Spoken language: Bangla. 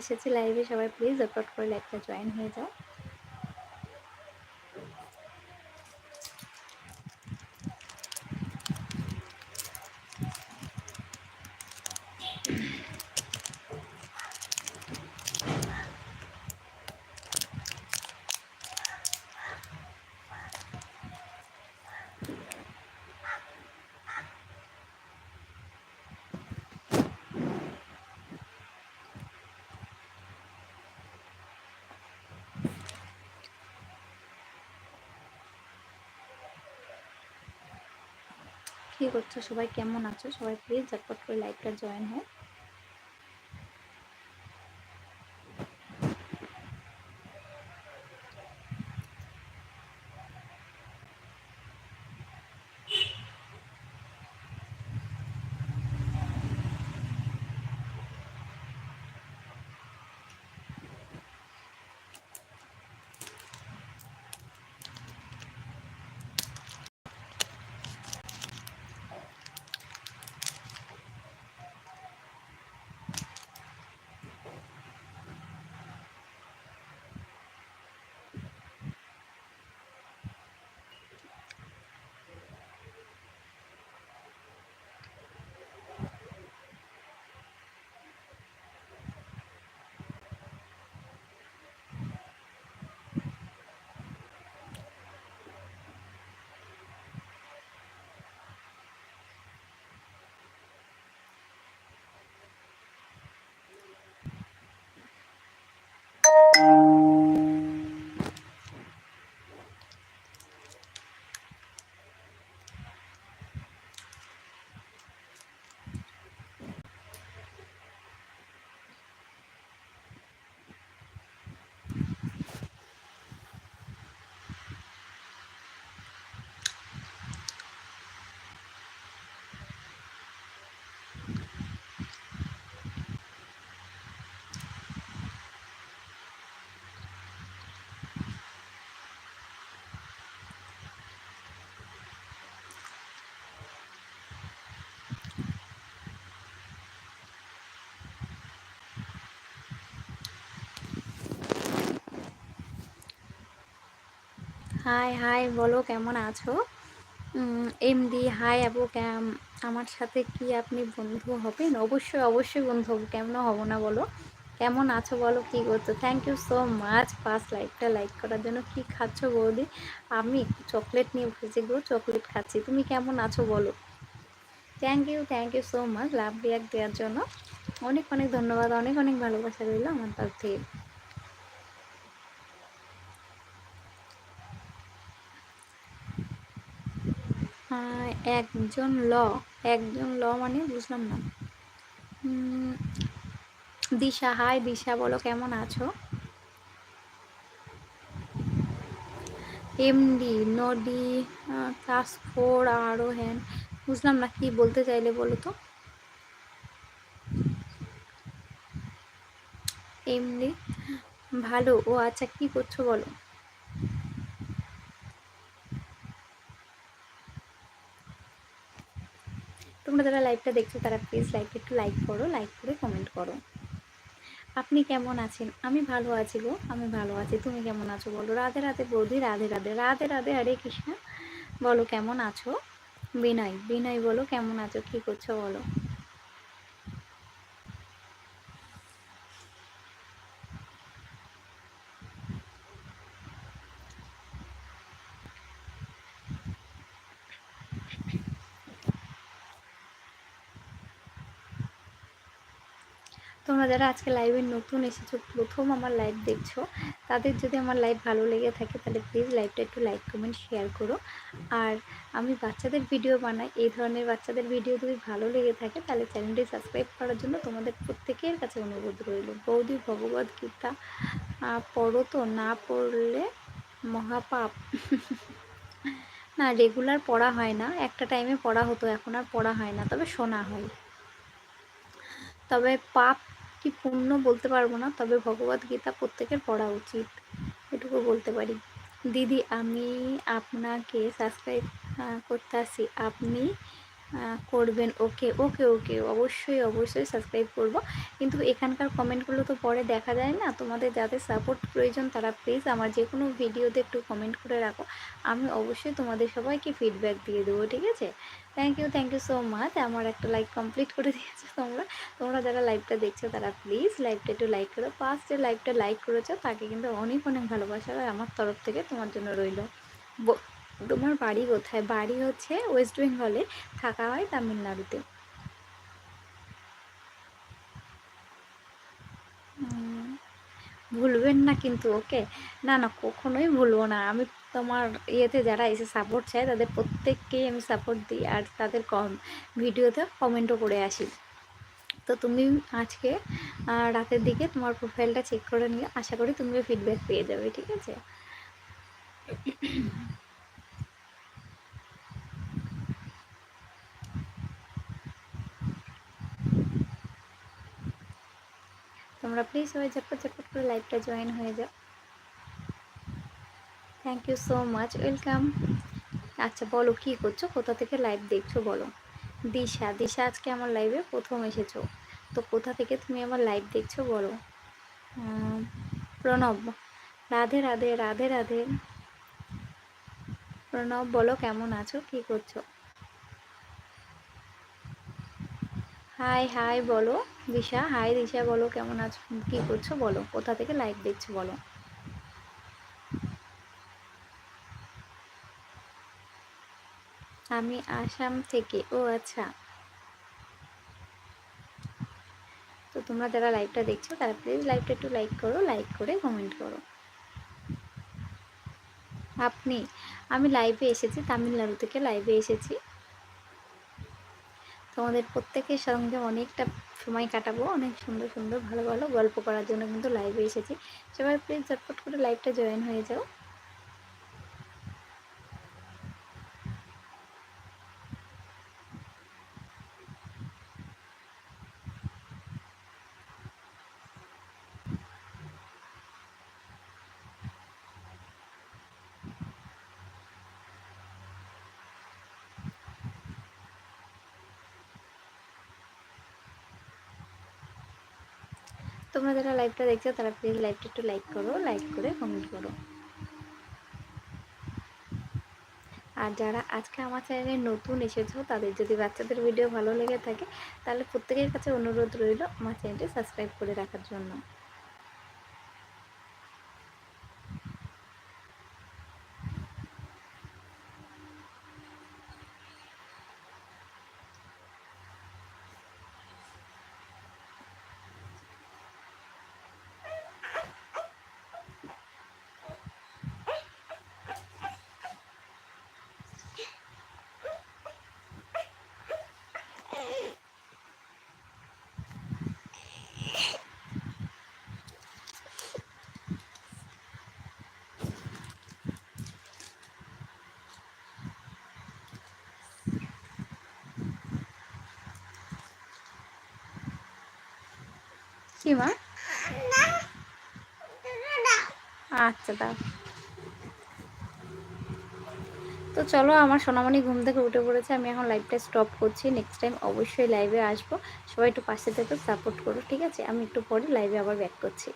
এসেছি লাইভে সবাই প্লিজ ঝটপট করে লাইভটা জয়েন হয়ে যাও। কি করছ? সবাই কেমন আছো? সবাই প্লিজ ঝটপট করে লাইভটা জয়েন হয় হাই হাই বলো, কেমন আছো? এমডি হাই আবু ক্যাম আমার সাথে কি আপনি বন্ধু হবেন? অবশ্যই অবশ্যই বন্ধু হব কেমন হব না বলো? কেমন আছো বলো, কি করছ? Thank you so much first লাইকটা লাইক করার জন্য কি খাচ্ছ বৌদি? আমি চকলেট নিয়ে বসেছি গো চকলেট খাচ্ছি। তুমি কেমন আছো বলো? Thank you thank you so much love react দেওয়ার জন্য। অনেক অনেক ধন্যবাদ, অনেক অনেক ভালোবাসা রইল আমার তরফ থেকে। একজন ল একজন ল মানে বুঝলাম না। দিশা, হাই দিশা, বলো কেমন আছো? এমডি, নডি ক্লাস ফোর আরও হ্যান, বুঝলাম না কি বলতে চাইলে বলো তো? এমডি, ভালো, ও আচ্ছা কি করছ বলো? তোমরা যারা লাইভটা দেখছ, তারা প্লিজ লাইভটা একটু লাইক করো লাইক করে কমেন্ট করো। আপনি কেমন আছেন? আমি ভালো আছি গো, আমি ভালো আছি। তুমি কেমন আছো বলো? রাধে রাধে বৌদি, রাধে রাধে রাধে রাধে আরে কৃষ্ণ। বলো, কেমন আছো? বিনয় বিনয় বলো, কেমন আছো? কি করছ বলো? তোমরা যারা আজকে লাইভে নতুন এসেছ, প্রথম আমার লাইভ দেখছ, তাদের যদি আমার লাইভ ভালো লেগে থাকে, তাহলে প্লিজ লাইভটা একটু লাইক কমেন্ট শেয়ার করো। আর আমি বাচ্চাদের ভিডিও বানাই, এই ধরনের বাচ্চাদের ভিডিও যদি ভালো লেগে থাকে, তাহলে চ্যানেলটি সাবস্ক্রাইব করার জন্য তোমাদের প্রত্যেকের কাছে অনুরোধ রইল। বৌদি ভগবদ গীতা পড়ো তো, না পড়লে মহাপাপ। না রেগুলার পড়া হয় না, একটা টাইমে পড়া হতো, এখন আর পড়া হয় না, তবে শোনা হয়। তবে পাপ কি পূর্ণ বলতে পারব না, তবে ভগবত গীতা প্রত্যেকের পড়া উচিত। এটুকু বলতে পারি। দিদি, আমি আপনাকে সাবস্ক্রাইব করতে আসি। আপনি করবেন। ওকে ওকে ওকে। অবশ্যই অবশ্যই সাবস্ক্রাইব করব। কিন্তু এখানকার কমেন্টগুলো তো পরে দেখা যায় না। তোমাদের যাদের সাপোর্ট প্রয়োজন, তারা প্লিজ আমার যে কোনো ভিডিওতে একটু কমেন্ট করে রাখো। আমি অবশ্যই তোমাদের সবাইকে ফিডব্যাক দিয়ে দেবো, ঠিক আছে? Thank you thank you so much আমার একটা লাইক কমপ্লিট করে দিয়েছ তোমরা। তোমরা যারা লাইভটা দেখছ, তারা প্লিজ লাইভটা একটু লাইক করো। ফার্স্ট যে লাইভটা লাইক করেছ, তাকে কিন্তু অনেক অনেক ভালোবাসা আর আমার তরফ থেকে, তোমার জন্য রইল। তোমার বাড়ি কোথায়? বাড়ি হচ্ছে ওয়েস্ট বেঙ্গলে থাকা হয় তামিলনাড়ুতে। ভুলবেন না কিন্তু, ওকে? না না, কখনোই ভুলবো না। আমি তোমার ইয়েতে যারা এসে সাপোর্ট চায়, তাদের প্রত্যেককেই আমি সাপোর্ট দিই। আর তাদের কম, ভিডিওতে কমেন্টও করে আসি। তো তুমি আজকে রাতের দিকে তোমার প্রোফাইলটা চেক করে নিয়ে, আশা করি তুমিও ফিডব্যাক পেয়ে যাবে, ঠিক আছে? তোমরা প্লিজ সবাই ঝটপট ঝটপট করে লাইভটা জয়েন হয়ে যাও। Thank you so much welcome আচ্ছা বলো, কী করছ? কোথা থেকে লাইভ দেখছ, বলো? দিশা দিশা আজকে আমার লাইভে প্রথম এসেছ। তো কোথা থেকে তুমি আমার লাইভ দেখছ, বলো? প্রণব, রাধে রাধে রাধে রাধে। প্রণব, বলো, কেমন আছো? কি করছ? হাই হাই বলো। দিশা হাই দিশা, বলো। কেমন আছো, কি করছ, বলো। কোথা থেকে লাইভ দেখছ, বলো। আমি আসাম থেকে। ও আচ্ছা। তো তোমরা যারা লাইভটা দেখছ, তারা প্লিজ লাইভটা একটু লাইক করো লাইক করে কমেন্ট করো। আপনি, আমি লাইভে এসেছি, তামিলনাড়ু থেকে লাইভে এসেছি। তোমাদের প্রত্যেকের সঙ্গে অনেকটা সময় কাটাবো, অনেক সুন্দর সুন্দর ভালো ভালো গল্প করার জন্য কিন্তু লাইভে এসেছি। সবাই প্লিজ ঝটপট করে লাইভটা জয়েন হয়ে যাও। তোমরা যারা লাইভটা দেখছ, তারা প্লিজ লাইভটা একটু লাইক করো লাইক করে কমেন্ট করো। আর যারা আজকে আমার চ্যানেলে নতুন এসেছ, তাদের যদি বাচ্চাদের ভিডিও ভালো লেগে থাকে, তাহলে প্রত্যেকের কাছে অনুরোধ রইল আমার চ্যানেলটি সাবস্ক্রাইব করে রাখার জন্য। কি মা আচ্ছা দাও। তো চলো, আমার সোনামণি ঘুম থেকে উঠে পড়েছে, আমি এখন লাইভটা স্টপ করছি। নেক্সট টাইম অবশ্যই লাইভে আসব। সবাই একটু পাশে থেকে সাপোর্ট করো, ঠিক আছে? আমি একটু পরে লাইভে আবার ব্যাক করছি।